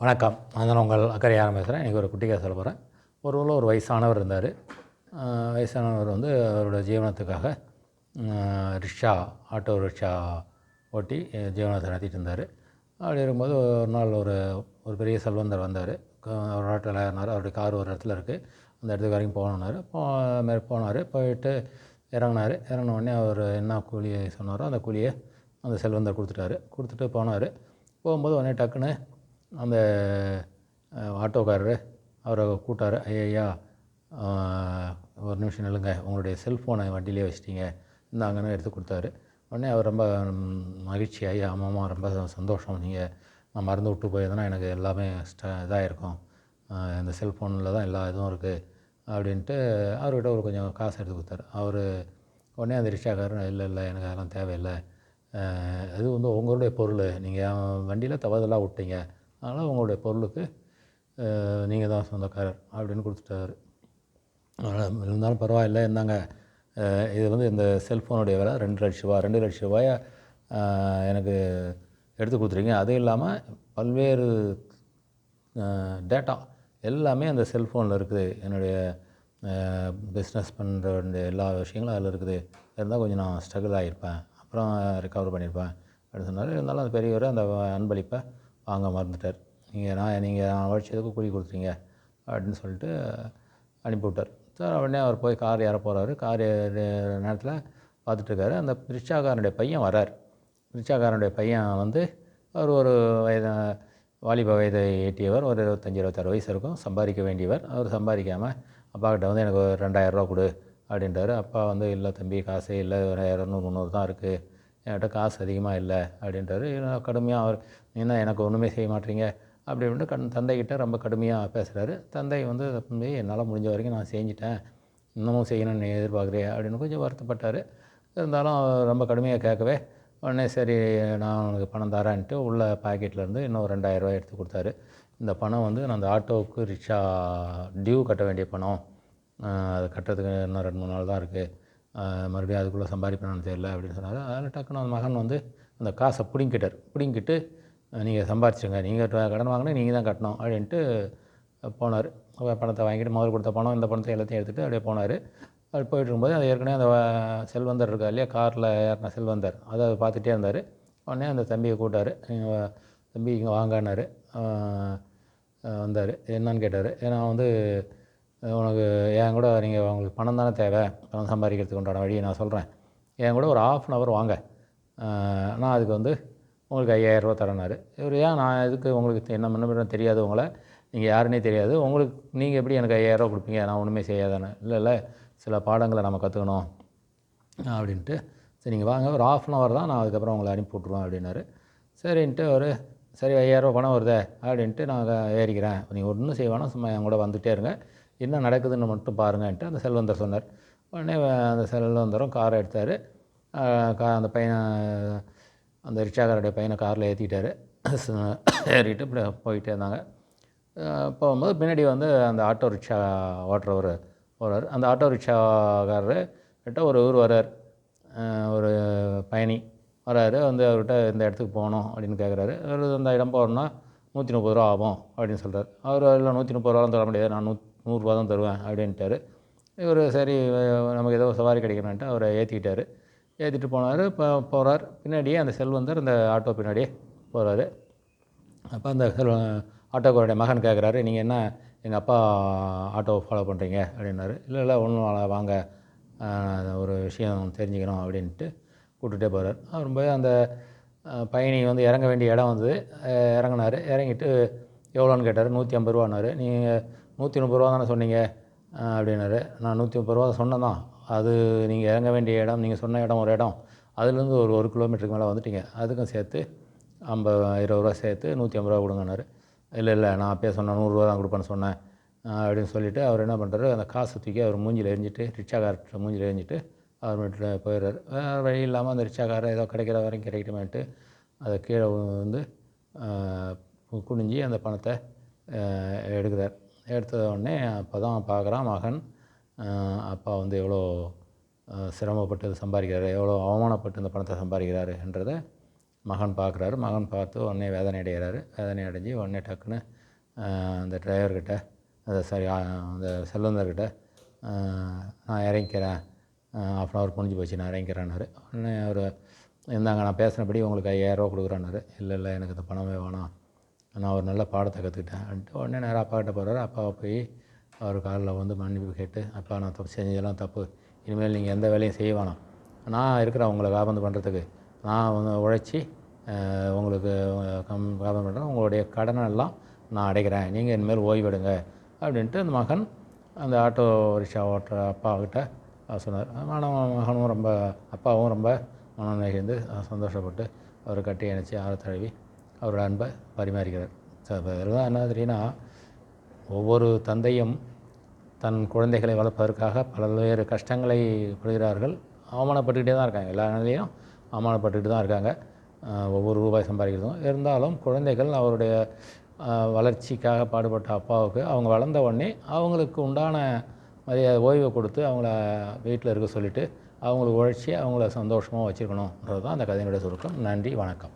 வணக்கம். நான் உங்கள் அக்கறையான பேசுகிறேன் எனக்கு ஒரு குட்டி கதை சொல்ல போகிறேன் ஒரு ஊரில் ஒரு வயசானவர் இருந்தார். வயசானவர் வந்து அவரோட ஜீவனத்துக்காக ரிக்ஷா ஆட்டோ ரிக்ஷா ஓட்டி ஜீவனத்தை நடத்திட்டு இருந்தார். அப்படி இருக்கும்போது ஒரு நாள் ஒரு ஒரு பெரிய செல்வந்தர் வந்தார். அவர் ஆட்டோவில் ஏறினார். அவருடைய கார் ஒரு இடத்துல இருக்குது அந்த இடத்துக்கு வரைக்கும் போகணுன்னாரு போ மாரி போனார். போயிட்டு இறங்குனார். இறங்கின உடனே அவர் என்ன கூலி சொன்னாரோ அந்த கூலியை அந்த செல்வந்தர் கொடுத்துட்டாரு. கொடுத்துட்டு போனார். போகும்போது உடனே டக்குன்னு அந்த அஹ், ஆட்டோக்காரரு அவரை கூட்டார் ஐயா ஒரு நிமிஷம் நில்லுங்க. உங்களுடைய செல்ஃபோனை வண்டியிலே வச்சிட்டிங்க. இந்தாங்கன்னு எடுத்து கொடுத்தாரு. உடனே அவர் ரொம்ப ம், மகிழ்ச்சி ஐயா ஆமாம்மா ரொம்ப சந்தோஷம். நீங்கள் நான் மறந்து விட்டு போயிருந்தேன்னா எனக்கு எல்லாமே ஸ்ட இதாக இருக்கும். இந்த செல்ஃபோனில் தான் எல்லா இதுவும் இருக்குது அப்படின்ட்டு அவர்கிட்ட ஒரு கொஞ்சம் காசு எடுத்து கொடுத்தாரு. அவர் உடனே அந்த ரிக்ஷாக்காரர் இல்லை இல்லை எனக்கு அதெல்லாம் தேவையில்லை. அஹ், அது வந்து உங்களுடைய பொருள். நீங்கள் வண்டியில் தவறுதலாக விட்டீங்க. அதனால் உங்களுடைய பொருளுக்கு நீங்கள் தான் சொந்தக்காரர் அப்படின்னு கொடுத்துட்டாரு. அதனால் இருந்தாலும் பரவாயில்ல இருந்தாங்க இது வந்து இந்த செல்ஃபோனுடைய விலை ரெண்டு லட்ச ரூபா ரெண்டு லட்ச ரூபாயை எனக்கு எடுத்து கொடுத்துருக்கீங்க. அதுவும் இல்லாமல் பல்வேறு டேட்டா எல்லாமே அந்த செல்ஃபோனில் இருக்குது. என்னுடைய பிஸ்னஸ் பண்ணுற எல்லா விஷயங்களும் அதில் இருக்குது. இருந்தால் கொஞ்சம் நான் ஸ்ட்ரகிள் ஆகியிருப்பேன் அப்புறம் ரெக்கவர் பண்ணியிருப்பேன் அப்படின்னு சொன்னார். இருந்தாலும் அந்த பெரியவர் அந்த அன்பளிப்பை வாங்க மறந்துட்டார். நீங்கள் நான் நீங்கள் நான் அழைச்சதுக்கு கூலி கொடுத்துறீங்க அப்படின்னு சொல்லிட்டு அனுப்பிவிட்டார் சார் உடனே அவர் போய் கார் ஏற போகிறாரு கார் ஏற நேரத்தில் பார்த்துட்ருக்காரு அந்த ரிக்ஷாக்காரனுடைய பையன் வரார். ரிக்ஷாக்காரனுடைய பையன் வந்து அவர் ஒரு வயது வாலிப வயதை எட்டியவர். ஒரு இருபத்தஞ்சி இருபத்தாறு வயசு இருக்கும். சம்பாதிக்க வேண்டியவர். அவர் சம்பாதிக்காமல் அப்பா கிட்ட வந்து எனக்கு ஒரு ரெண்டாயிரரூவா கொடு அப்படின்றாரு. அப்பா வந்து இல்லை தம்பி காசே இல்லை. ஒரு இரநூறு முந்நூறு தான் இருக்குது என்கிட்ட காசு அதிகமாக இல்லை அப்படின்றாரு. கடுமையாக அவர் என்ன எனக்கு ஒன்றுமே செய்ய மாட்டீங்க அப்படி அப்படின்ட்டு கண் தந்தைக்கிட்ட ரொம்ப கடுமையாக பேசுகிறாரு தந்தை வந்து என்னால் முடிஞ்ச வரைக்கும் நான் செஞ்சுட்டேன். இன்னமும் செய்யணும்னு நீ எதிர்பார்க்குறியா? அப்படின்னு கொஞ்சம் வருத்தப்பட்டார். இருந்தாலும் அவர் ரொம்ப கடுமையாக கேட்கவே உடனே சரி நான் உனக்கு பணம் தரேன்ட்டு உள்ள பாக்கெட்லேருந்து இன்னும் ரெண்டாயிரரூவா எடுத்து கொடுத்தாரு. இந்த பணம் வந்து நான் அந்த ஆட்டோவுக்கு ரிக்ஷா டியூ கட்ட வேண்டிய பணம். அது கட்டுறதுக்கு இன்னும் ரெண்டு மூணு நாள் தான் இருக்குது மறுபடியும் அதுக்குள்ளே சம்பாதிப்பேன்னு தெரியல அப்படின்னு சொன்னார். அதில் டக்குன்னு அந்த மகன் வந்து அந்த காசை பிடிங்கிட்டார். பிடிங்கிட்டு நீங்கள் சம்பாரிச்சுங்க நீங்கள் கடன் வாங்கினா நீங்கள் தான் கட்டணும் அப்படின்ட்டு போனார். பணத்தை வாங்கிட்டு முதல் கொடுத்த பணம் இந்த பணத்தை எல்லாத்தையும் எடுத்துகிட்டு அப்படியே போனார். அப்படி போயிட்டு இருக்கும்போது அது ஏற்கனவே அந்த செல்வந்தர் இருக்கா இல்லையா? காரில் ஏறின செல்வந்தர். அதை பார்த்துட்டே இருந்தார். உடனே அந்த தம்பியை கூட்டார் நீங்கள் தம்பி இங்கே வாங்கினார் வந்தார். என்னன்னு கேட்டார். ஏன்னா வந்து உனக்கு என் கூட நீங்கள் உங்களுக்கு பணம் தானே தேவை? பணம் சம்பாதிக்கிறதுக்கு உண்டான வழியை நான் சொல்கிறேன் என் கூட ஒரு ஆஃப் அன் ஹவர் வாங்க. நான் அதுக்கு வந்து உங்களுக்கு ஐயாயிரரூவா தரேனாரு இவர் ஏன் நான் இதுக்கு உங்களுக்கு என்ன பண்ண தெரியாது உங்களை. நீங்கள் யாருன்னே தெரியாது. உங்களுக்கு நீங்கள் எப்படி எனக்கு ஐயாயிரரூவா கொடுப்பீங்க? நான் ஒன்றுமே செய்யாதானே? இல்லை இல்லை. சில பாடங்களை நம்ம கற்றுக்கணும் அப்படின்ட்டு. சரி நீங்கள் வாங்க. ஒரு ஆஃப் அன் ஹவர் தான் நான் அதுக்கப்புறம் உங்களை அனுப்பி விட்ருவேன் அப்படின்னாரு. சரின்ட்டு அவர் சரி ஐயாயிரரூவா பணம் வருதே அப்படின்ட்டு நான் ஏறிக்கிறேன். நீங்கள் ஒன்றும் செய்வானா சும்மா என் கூட வந்துகிட்டே இருங்க. என்ன நடக்குதுன்னு மட்டும் பாருங்கன்ட்டு அந்த செல்வந்தர் சொன்னார். உடனே அந்த செல்வந்தரும் காரை எடுத்தார். கா அந்த பையனை அந்த ரிக்ஷாக்காரருடைய பையனை காரில் ஏற்றிக்கிட்டாரு ஏறிட்டு இப்படி போயிட்டே இருந்தாங்க. போகும்போது பின்னாடி வந்து அந்த ஆட்டோ ரிக்ஷா ஓட்டுறவர் போகிறார் அந்த ஆட்டோ ரிக்ஷாக்காரர் கிட்ட ஒரு ஊர் வர்றார். ஒரு பயணி. வராரு. வந்து அவர்கிட்ட இந்த இடத்துக்கு போகணும் அப்படின்னு கேட்குறாரு அவர் அந்த இடம் போகணுன்னா நூற்றி முப்பது ரூபா ஆகும் அப்படின்னு சொல்கிறார் அவர் இல்லை நூற்றி முப்பது ரூபாலாம் தர முடியாது. நான் நூ நூறுரூவா தான் தருவேன் அப்படின்ட்டாரு. இவர் சரி நமக்கு ஏதோ சவாரி கிடைக்கணுன்ட்டு அவரை ஏற்றிக்கிட்டார் ஏற்றிட்டு போனார். இப்போ போகிறார் பின்னாடியே அந்த செல்வந்தர் அந்த ஆட்டோ பின்னாடியே போகிறாரு அப்போ அந்த செல்வ ஆட்டோக்காரருடைய மகன் கேட்குறாரு நீங்கள் என்ன எங்கள் அப்பா ஆட்டோவை ஃபாலோ பண்ணுறீங்க அப்படின்னாரு. இல்லை இல்லை ஒன்றும் வாங்க. ஒரு விஷயம் தெரிஞ்சுக்கணும். அப்படின்ட்டு கூப்பிட்டுட்டே போகிறார் அவரும் போய் அந்த பயணி வந்து இறங்க வேண்டிய இடம் வந்து இறங்கினார். இறங்கிட்டு எவ்வளோன்னு கேட்டார். நூற்றி ஐம்பது ரூபான்னாரு. நீங்கள் நூற்றி முப்பது ரூபா தானே சொன்னீங்க அப்படின்னாரு. நான் நூற்றி முப்பது ரூபா சொன்னேன் தான். அது நீங்கள் இறங்க வேண்டிய இடம் நீங்கள் சொன்ன இடம் ஒரு இடம். அதுலேருந்து ஒரு ஒரு கிலோமீட்டருக்கு மேலே வந்துட்டீங்க. அதுக்கும் சேர்த்து ஐம்பது இருபது ரூபா சேர்த்து நூற்றி ஐம்பது ரூபா கொடுங்கன்னாரு. இல்லை இல்லை நான் அப்பயே சொன்னேன். நூறுரூவா தான் கொடுப்பேன்னு சொன்னேன். அப்படின்னு சொல்லிவிட்டு அவர் என்ன பண்ணுறாரு அந்த காசை தூக்கி அவர் மூஞ்சில் எரிஞ்சிட்டு ரிக்ஷாக்கார்ட்ட மூஞ்சில் எரிஞ்சிட்டு அவர் மட்டும் போயிடுறார். வேறு வழி இல்லாமல் அந்த ரிக்ஷாக்காரர் ஏதோ கிடைக்கிற வரையும் கிடைக்கட்டுமேன்ட்டு அதை கீழே வந்து குனிஞ்சி அந்த பணத்தை எடுக்கிறார். எடுத்த உடனே அப்போ தான் பார்க்குறான் மகன் அப்பா வந்து எவ்வளோ சிரமப்பட்டு சம்பாதிக்கிறாரு எவ்வளோ அவமானப்பட்டு இந்த பணத்தை சம்பாதிக்கிறாரு என்றதை மகன் பார்க்குறாரு மகன் பார்த்து உடனே வேதனை அடைகிறாரு. வேதனை அடைஞ்சு உடனே டக்குன்னு அந்த டிரைவர்கிட்ட அந்த சாரி அந்த செல்வந்தர்கிட்ட நான் இறங்கிக்கிறேன் ஆஃப் அன் ஹவர் முடிஞ்சு போச்சு நான் இறங்கிக்கிறேன்னாரு உடனே அவர் இருந்தாங்க நான் பேசினபடி உங்களுக்கு ஐயாயிரரூவா கொடுக்குறானாரு இல்லை இல்லை எனக்கு இந்த பணமே வேணாம். நான் ஒரு நல்ல பாடத்தை கற்றுக்கிட்டேன்ட்டு உடனே நேராக அப்பா கிட்ட போகிறாரு அப்பாவை போய் அவர் காலில் வந்து மன்னிப்பு கேட்டு அப்பா நான் தப்பு செஞ்சதெல்லாம் தப்பு. இனிமேல் நீங்கள் எந்த வேலையும் செய்ய வேணாம். நான் இருக்கிறேன் உங்களை காபந்து பண்ணுறதுக்கு நான் வந்து உழைச்சி உங்களுக்கு கம் காபந்து பண்ணுறேன் உங்களுடைய கடனை எல்லாம் நான் அடைக்கிறேன். நீங்கள் இனிமேல் ஓய்வெடுங்க. அப்படின்ட்டு அந்த மகன் அந்த ஆட்டோ ரிக்ஷா ஓட்டுற அப்பாக்கிட்ட சொன்னார். ஆனால் மகனும் ரொம்ப அப்பாவும் ரொம்ப மனம் நெகிழ்ந்து சந்தோஷப்பட்டு அவரை கட்டி அணைச்சி ஆற தழுவி அவரோட அன்பை பரிமாறிக்கிறார். ஸோ இப்போ இதெல்லாம் என்ன தெரியுன்னா ஒவ்வொரு தந்தையும் தன் குழந்தைகளை வளர்ப்பதற்காக பல்வேறு கஷ்டங்களை படுகிறார்கள். அவமானப்பட்டுக்கிட்டே தான் இருக்காங்க. எல்லா நிலையும் அவமானப்பட்டுக்கிட்டு தான் இருக்காங்க. ஒவ்வொரு ரூபாய் சம்பாதிக்கிறதும். இருந்தாலும் குழந்தைகள் அவருடைய வளர்ச்சிக்காக பாடுபட்ட அப்பாவுக்கு அவங்க வளர்ந்த உடனே அவங்களுக்கு உண்டான மரியாதை ஓய்வை கொடுத்து அவங்கள வீட்டில் இருக்க சொல்லிவிட்டு அவங்களுக்கு உழைச்சி அவங்கள சந்தோஷமாக வச்சுருக்கணுன்றது தான் அந்த கதையினுடைய சுருக்கம். நன்றி வணக்கம்.